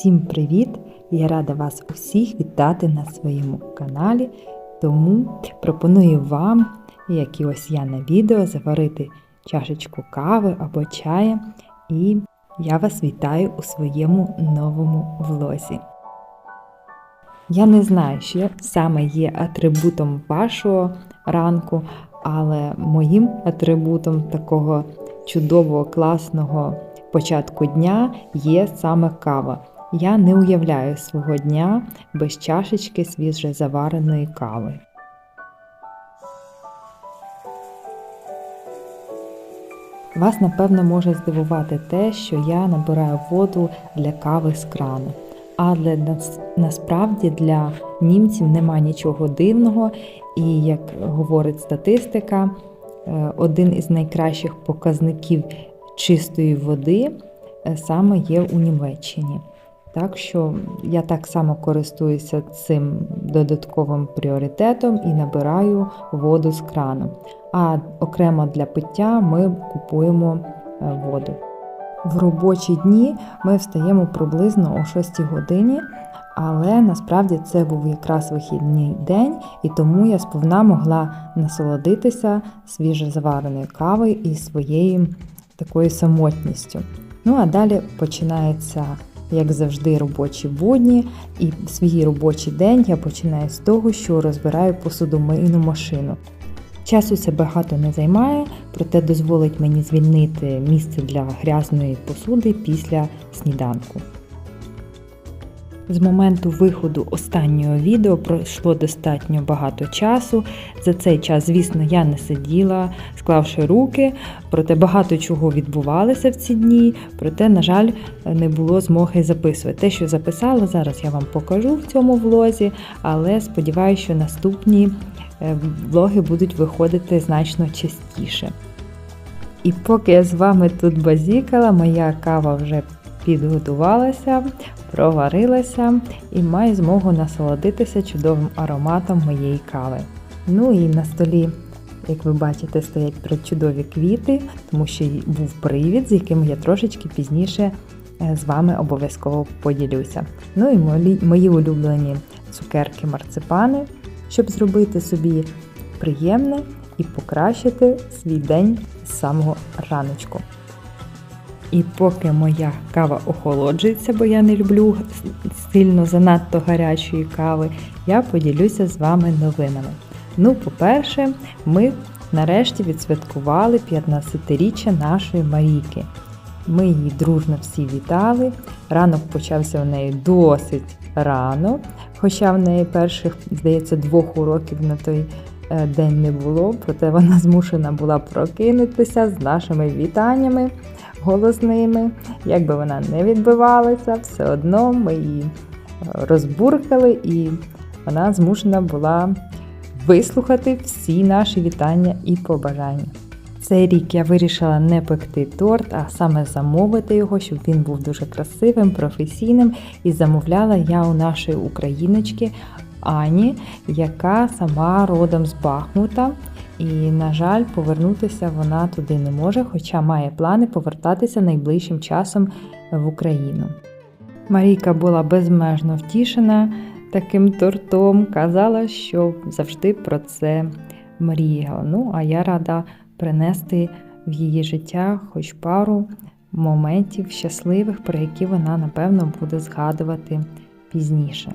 Всім привіт! Я рада вас усіх вітати на своєму каналі. Тому пропоную вам, як і ось я на відео, заварити чашечку кави або чаю. І я вас вітаю у своєму новому влозі. Я не знаю, що саме є атрибутом вашого ранку, але моїм атрибутом такого чудового, класного початку дня є саме кава. Я не уявляю свого дня без чашечки свіже завареної кави. Вас, напевно, може здивувати те, що я набираю воду для кави з крану. Але нас- насправді для німців нема нічого дивного, і як говорить статистика, е, один із найкращих показників чистої води е, саме є у Німеччині. Так що я так само користуюся цим додатковим пріоритетом і набираю воду з крану. А окремо для пиття ми купуємо е, воду. В робочі дні ми встаємо приблизно о 6 годині, але насправді це був якраз вихідний день, і тому я сповна могла насолодитися свіжозавареною кавою і своєю такою самотністю. Ну а далі починається, як завжди, робочі будні, і свій робочий день я починаю з того, що розбираю посудомийну машину. Часу це багато не займає, проте дозволить мені звільнити місце для грязної посуди після сніданку. З моменту виходу останнього відео пройшло достатньо багато часу. За цей час, звісно, я не сиділа, склавши руки, проте багато чого відбувалося в ці дні. Проте, на жаль, не було змоги записувати. Те, що записала, зараз я вам покажу в цьому влозі, але сподіваюся, що наступні е, влоги будуть виходити значно частіше. І поки я з вами тут базікала, моя кава вже підготувалася, проварилася і маю змогу насолодитися чудовим ароматом моєї кави. Ну і на столі, як ви бачите, стоять причудові квіти, тому що був привід, з яким я трошечки пізніше е, з вами обов'язково поділюся. Ну і мої, улюблені цукерки марципани, щоб зробити собі приємне і покращити свій день з самого раночку. І поки моя кава охолоджується, бо я не люблю сильно занадто гарячої кави, я поділюся з вами новинами. Ну, по-перше, ми нарешті відсвяткували 15-річчя нашої Марійки. Ми її дружно всі вітали. Ранок почався в неї досить рано, хоча в неї перших, здається, двох уроків на той е, день не було, проте вона змушена була прокинутися з нашими вітаннями голосними. Як би вона не відбивалася, все одно ми її е, розбуркали, і вона змушена була вислухати всі наші вітання і побажання. Цей рік я вирішила не пекти торт, а саме замовити його, щоб він був дуже красивим, професійним. І замовляла я у нашої україночки Ані, яка сама родом з Бахмута. І, на жаль, повернутися вона туди не може, хоча має плани повертатися найближчим часом в Україну. Марійка була безмежно втішена таким тортом, казала, що завжди про це мріяла. Ну, а я рада принести в її життя хоч пару моментів щасливих, про які вона, напевно, буде згадувати пізніше.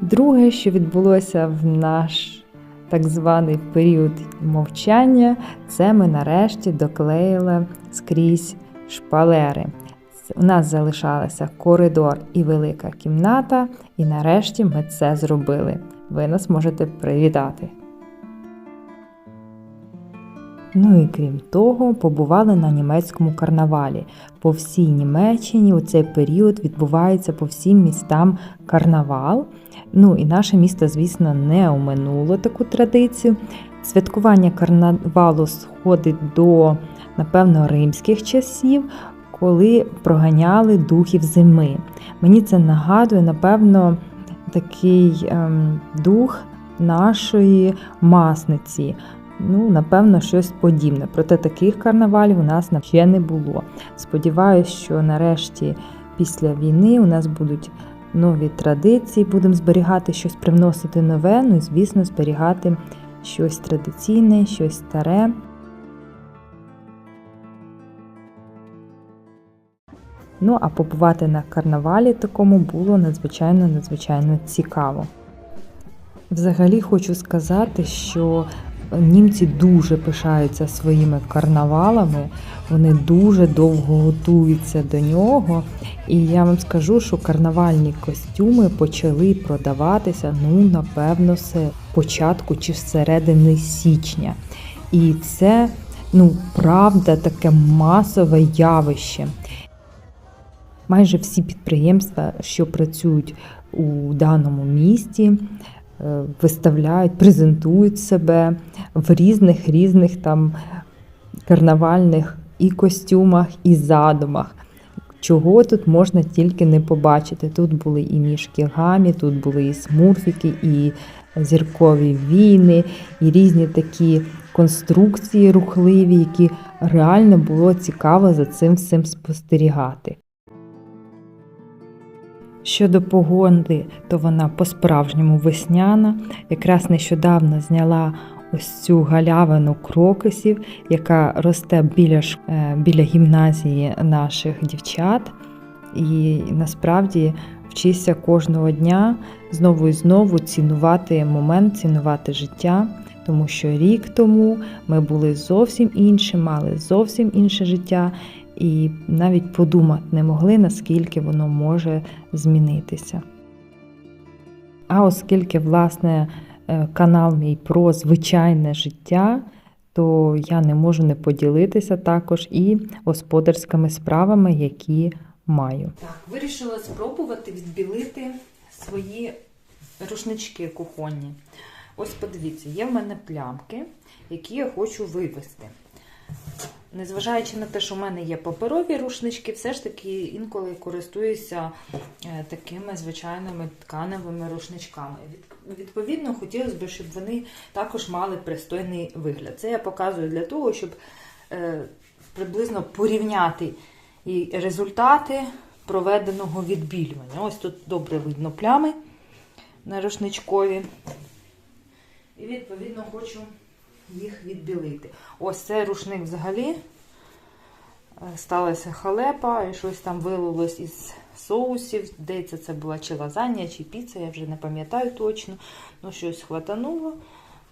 Друге, що відбулося в наш так званий період мовчання, це ми нарешті доклеїли скрізь шпалери. У нас залишалися коридор і велика кімната, і нарешті ми це зробили. Ви нас можете привітати. Ну і крім того, побували на німецькому карнавалі. По всій Німеччині у цей період відбувається по всім містам карнавал. Ну і наше місто, звісно, не оминуло таку традицію. Святкування карнавалу сходить до, напевно, римських часів, коли проганяли духів зими. Мені це нагадує, напевно, такий ем, дух нашої масниці. Ну, напевно, щось подібне. Проте таких карнавалів у нас ще не було. Сподіваюсь, що нарешті після війни у нас будуть нові традиції, будемо зберігати щось, привносити нове, ну і, звісно, зберігати щось традиційне, щось старе. Ну, а побувати на карнавалі такому було надзвичайно надзвичайно цікаво. Взагалі хочу сказати, що німці дуже пишаються своїми карнавалами, вони дуже довго готуються до нього. І я вам скажу, що карнавальні костюми почали продаватися, ну, напевно, з початку чи всередини січня. І це, ну, правда, таке масове явище. Майже всі підприємства, що працюють у даному місті, виставляють, презентують себе в різних різних там карнавальних і костюмах, і задумах. Чого тут можна тільки не побачити. Тут були і мішки гамі, тут були і смурфіки, і зіркові війни, і різні такі конструкції рухливі, які реально було цікаво за цим всім спостерігати. Щодо погоди, то вона по-справжньому весняна. Якраз нещодавно зняла ось цю галявину крокусів, яка росте біля, е, біля гімназії наших дівчат. І насправді вчишся кожного дня знову і знову цінувати момент, цінувати життя. Тому що рік тому ми були зовсім інші, мали зовсім інше життя, і навіть подумати не могли, наскільки воно може змінитися. А оскільки, власне, е, канал мій про звичайне життя, то я не можу не поділитися також і господарськими справами, які маю. Так, вирішила спробувати відбілити свої рушнички кухонні. Ось подивіться, є в мене плямки, які я хочу вивести. Незважаючи на те, що в мене є паперові рушнички, все ж таки інколи користуюся е, такими звичайними тканевими рушничками. Відповідно, хотілося б, щоб вони також мали пристойний вигляд. Це я показую для того, щоб е, приблизно порівняти і результати проведеного відбілювання. Ось тут добре видно плями на рушничкові. І відповідно хочу їх відбілити. Ось цей рушник взагалі е, сталася халепа, і щось там вилилось із соусів. Здається, це була чи лазанья, чи піца, я вже не пам'ятаю точно. Ну, щось хватануло.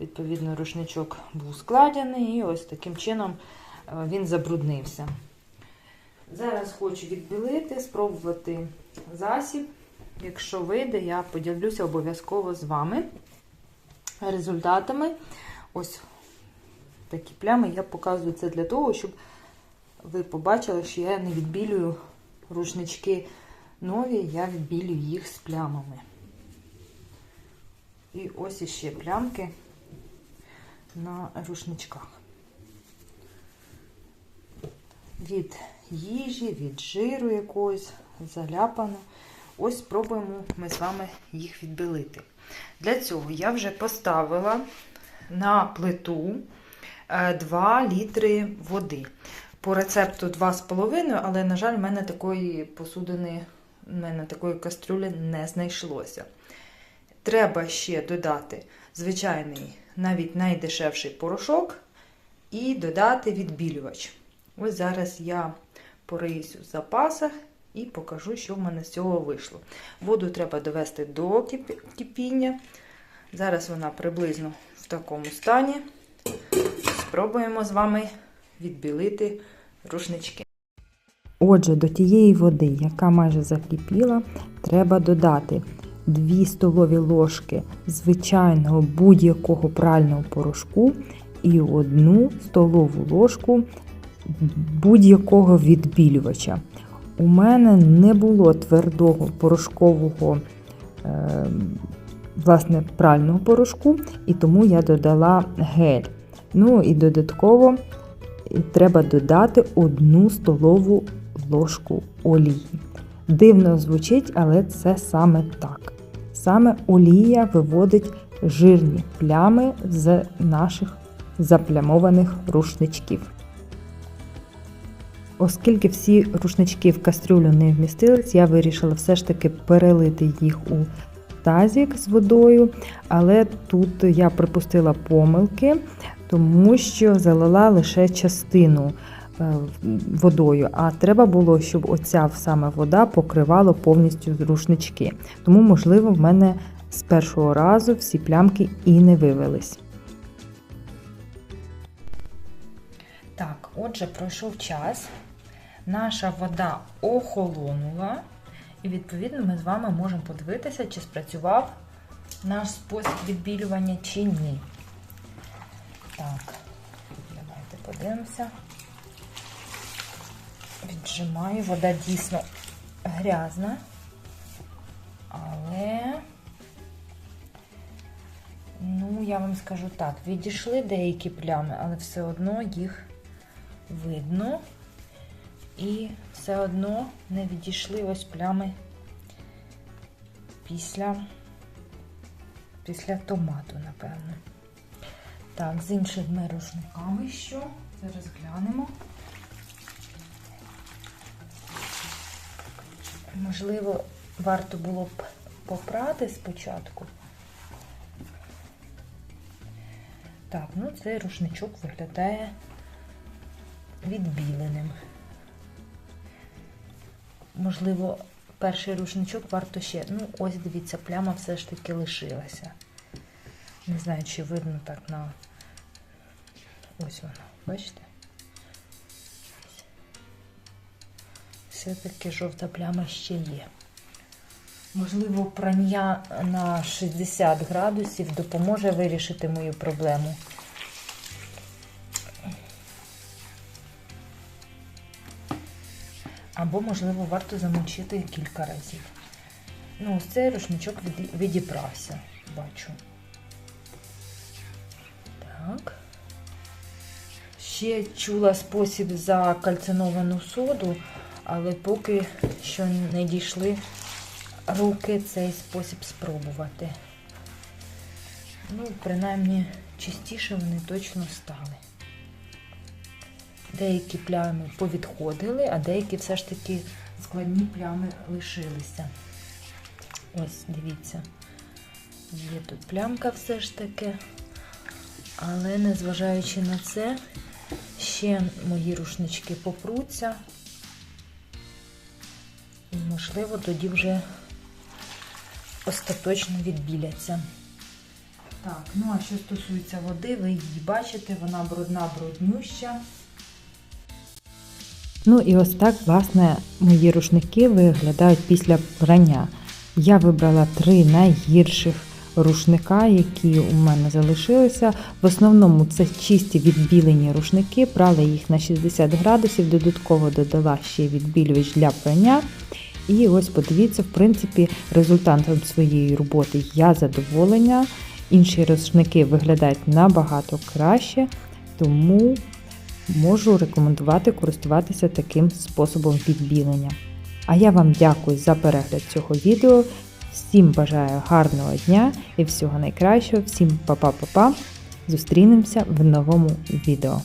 Відповідно, рушничок був складений, і ось таким чином е, він забруднився. Зараз хочу відбілити, спробувати засіб. Якщо вийде, я поділюся обов'язково з вами результатами. Ось такі плями. Я показую це для того, щоб ви побачили, що я не відбілюю рушнички нові, я відбілюю їх з плямами. І ось іще плямки на рушничках. Від їжі, від жиру якогось заляпано. Ось спробуємо ми з вами їх відбілити. Для цього я вже поставила на плиту 2 літри води. По рецепту 2,5, але, на жаль, в мене такої посудини, в мене такої кастрюлі не знайшлося. Треба ще додати звичайний, навіть найдешевший порошок, і додати відбілювач. Ось зараз я пораюсь у запасах і покажу, що в мене з цього вийшло. Воду треба довести до кипіння. Зараз вона приблизно в такому стані. Спробуємо з вами відбілити рушнички. Отже, до тієї води, яка майже закипіла, треба додати 2 столові ложки звичайного будь-якого прального порошку і 1 столову ложку будь-якого відбілювача. У мене не було твердого порошкового е, власне, прального порошку, і тому я додала гель. Ну і додатково треба додати 1 столову ложку олії. Дивно звучить, але це саме так. Саме олія виводить жирні плями з наших заплямованих рушничків. Оскільки всі рушнички в кастрюлю не вмістились, я вирішила все ж таки перелити їх у тазик з водою, але тут я припустила помилки, тому що залила лише частину е, водою, а треба було, щоб оця саме вода покривала повністю рушнички. Тому, можливо, в мене з першого разу всі плямки і не вивелись. Так, отже, пройшов час. Наша вода охолонула. І, відповідно, ми з вами можемо подивитися, чи спрацював наш спосіб відбілювання чи ні. Так, давайте подивимося. Віджимаю, вода дійсно грязна, але, ну, я вам скажу так, відійшли деякі плями, але все одно їх видно. І все одно не відійшли ось плями після, після томату, напевно. Так, з іншими рушниками що? Зараз глянемо. Можливо, варто було б попрати спочатку. Так, ну цей рушничок виглядає відбіленим. Можливо, перший рушничок варто ще. Ну, ось дивіться, пляма все ж таки лишилася. Не знаю, чи видно так на. Ось вона, бачите? Все-таки жовта пляма ще є. Можливо, прання на 60 градусів допоможе вирішити мою проблему. Або, можливо, варто замочити кілька разів. Ну, ось цей рушничок віді- відібрався, бачу. Так. Ще чула спосіб за кальциновану соду, але поки що не дійшли руки цей спосіб спробувати. Ну, принаймні, чистіше вони точно стали. Деякі плями повідходили, а деякі все ж таки складні плями лишилися. Ось, дивіться. Є тут плямка все ж таки. Але незважаючи на це, ще мої рушнички попруться. І, можливо, тоді вже остаточно відбіляться. Так, ну а що стосується води, ви її бачите, вона брудна, бруднюща. Ну і ось так, власне, мої рушники виглядають після прання. Я вибрала три найгірших рушника, які у мене залишилися. В основному це чисті відбілені рушники, прала їх на 60 градусів, додатково додала ще відбілювач для прання. І ось подивіться, в принципі, результатом своєї роботи я задоволена. Інші рушники виглядають набагато краще, тому можу рекомендувати користуватися таким способом відбілення. А я вам дякую за перегляд цього відео. Всім бажаю гарного дня і всього найкращого. Всім па-па-па-па. Зустрінемося в новому відео.